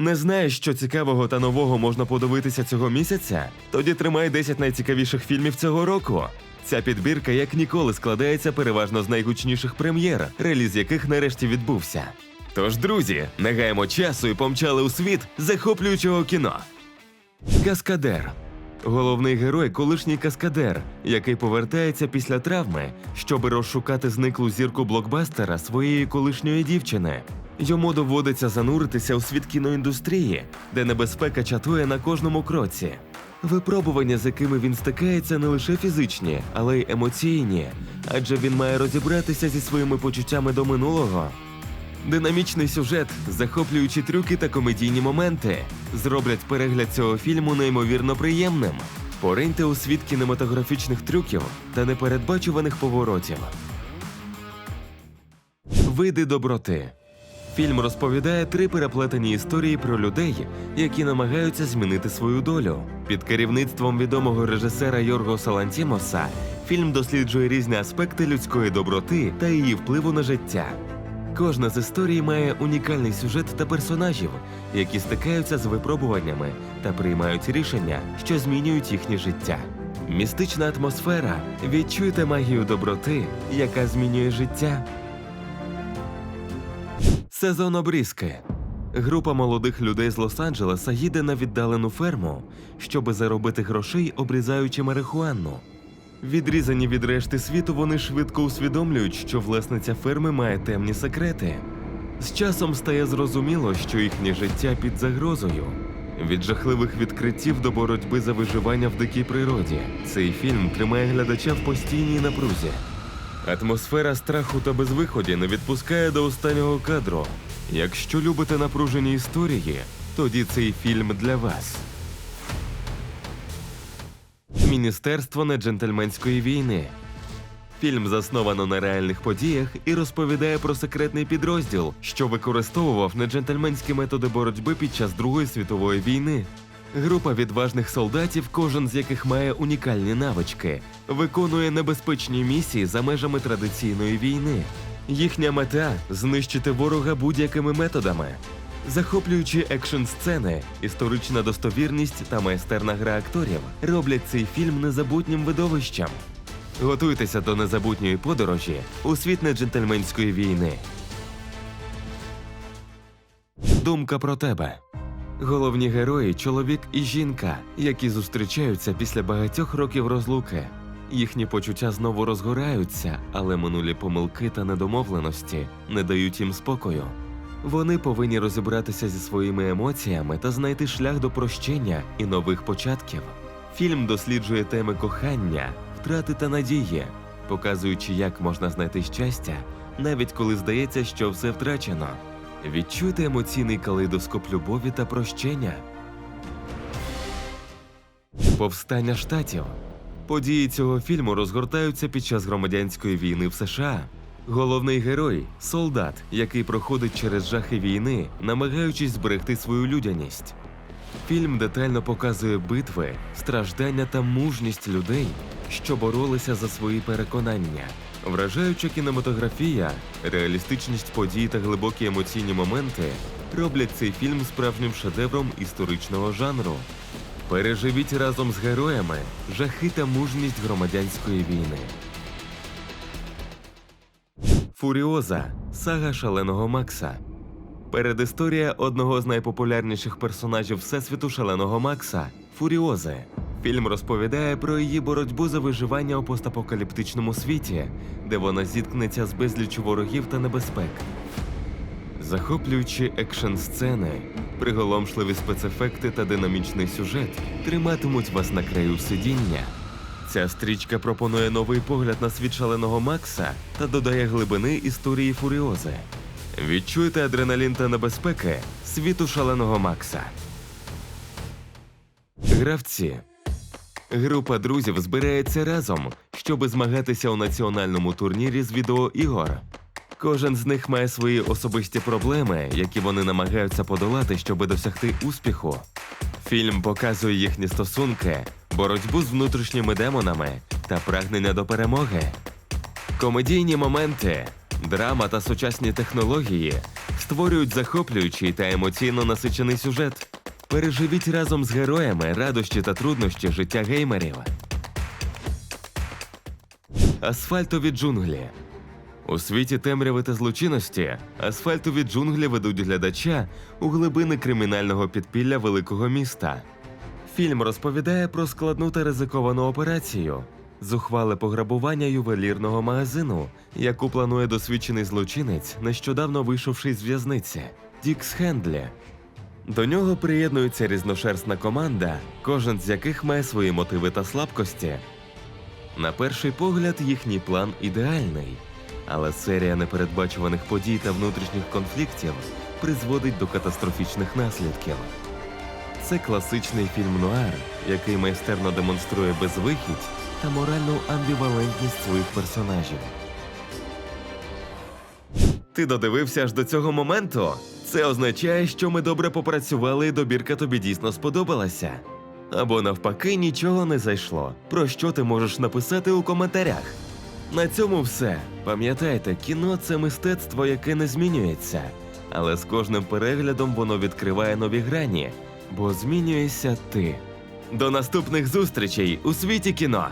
Не знаєш, що цікавого та нового можна подивитися цього місяця? Тоді тримай 10 найцікавіших фільмів цього року. Ця підбірка як ніколи складається переважно з найгучніших прем'єр, реліз яких нарешті відбувся. Тож, друзі, не гаємо часу і помчали у світ захоплюючого кіно. Каскадер. Головний герой колишній каскадер, який повертається після травми, щоб розшукати зниклу зірку блокбастера своєї колишньої дівчини. Йому доводиться зануритися у світ кіноіндустрії, де небезпека чатує на кожному кроці. Випробування, з якими він стикається, не лише фізичні, але й емоційні, адже він має розібратися зі своїми почуттями до минулого. Динамічний сюжет, захоплюючі трюки та комедійні моменти зроблять перегляд цього фільму неймовірно приємним. Пориньте у світ кінематографічних трюків та непередбачуваних поворотів. Види доброти. Фільм розповідає три переплетені історії про людей, які намагаються змінити свою долю. Під керівництвом відомого режисера Йорго Салантімоса фільм досліджує різні аспекти людської доброти та її впливу на життя. Кожна з історій має унікальний сюжет та персонажів, які стикаються з випробуваннями та приймають рішення, що змінюють їхнє життя. Містична атмосфера. Відчуйте магію доброти, яка змінює життя. Сезон обрізки. Група молодих людей з Лос-Анджелеса їде на віддалену ферму, щоби заробити грошей, обрізаючи марихуану. Відрізані від решти світу, вони швидко усвідомлюють, що власниця ферми має темні секрети. З часом стає зрозуміло, що їхнє життя під загрозою. Від жахливих відкриттів до боротьби за виживання в дикій природі. Цей фільм тримає глядача в постійній напрузі. Атмосфера страху та безвиході не відпускає до останнього кадру. Якщо любите напружені історії, тоді цей фільм для вас. Міністерство неджентльменської війни. Фільм засновано на реальних подіях і розповідає про секретний підрозділ, що використовував неджентльменські методи боротьби під час Другої світової війни. Група відважних солдатів, кожен з яких має унікальні навички, виконує небезпечні місії за межами традиційної війни. Їхня мета знищити ворога будь-якими методами. Захоплюючі екшн сцени, історична достовірність та майстерна гра акторів роблять цей фільм незабутнім видовищем. Готуйтеся до незабутньої подорожі у світ неджентльменської війни. Думка про тебе. Головні герої чоловік і жінка, які зустрічаються після багатьох років розлуки. Їхні почуття знову розгораються, але минулі помилки та недомовленості не дають їм спокою. Вони повинні розібратися зі своїми емоціями та знайти шлях до прощення і нових початків. Фільм досліджує теми кохання, втрати та надії, показуючи, як можна знайти щастя, навіть коли здається, що все втрачено. Відчуйте емоційний калейдоскоп любові та прощення. Повстання штатів. Події цього фільму розгортаються під час громадянської війни в США. Головний герой солдат, який проходить через жахи війни, намагаючись зберегти свою людяність. Фільм детально показує битви, страждання та мужність людей, що боролися за свої переконання. Вражаюча кінематографія, реалістичність подій та глибокі емоційні моменти роблять цей фільм справжнім шедевром історичного жанру. Переживіть разом з героями жахи та мужність громадянської війни. Фуріоза сага шаленого Макса. Передісторія одного з найпопулярніших персонажів Всесвіту шаленого Макса Фуріози. Фільм розповідає про її боротьбу за виживання у постапокаліптичному світі, де вона зіткнеться з безліччю ворогів та небезпек. Захоплюючі екшн сцени, приголомшливі спецефекти та динамічний сюжет триматимуть вас на краю сидіння. Ця стрічка пропонує новий погляд на світ шаленого Макса та додає глибини історії Фуріози. Відчуйте адреналін та небезпеки світу шаленого Макса. Гравці. Група друзів збирається разом, щоб змагатися у національному турнірі з відеоігор. Кожен з них має свої особисті проблеми, які вони намагаються подолати, щоб досягти успіху. Фільм показує їхні стосунки, боротьбу з внутрішніми демонами та прагнення до перемоги. Комедійні моменти, драма та сучасні технології створюють захоплюючий та емоційно насичений сюжет. Переживіть разом з героями радощі та труднощі життя геймерів. Асфальтові джунглі. У світі темряви та злочинності асфальтові джунглі ведуть глядача у глибини кримінального підпілля великого міста. Фільм розповідає про складну та ризиковану операцію зухвале пограбування ювелірного магазину, яку планує досвідчений злочинець, нещодавно вийшовши з в'язниці Дікс Хендлі. До нього приєднується різношерстна команда, кожен з яких має свої мотиви та слабкості. На перший погляд, їхній план ідеальний, але серія непередбачуваних подій та внутрішніх конфліктів призводить до катастрофічних наслідків. Це класичний фільм нуар, який майстерно демонструє безвихідь та моральну амбівалентність своїх персонажів. Ти додивився аж до цього моменту? Це означає, що ми добре попрацювали і добірка тобі дійсно сподобалася. Або навпаки, нічого не зайшло. Про що ти можеш написати у коментарях? На цьому все. Пам'ятайте, кіно це мистецтво, яке не змінюється, але з кожним переглядом воно відкриває нові грані, бо змінюєшся ти. До наступних зустрічей у світі кіно!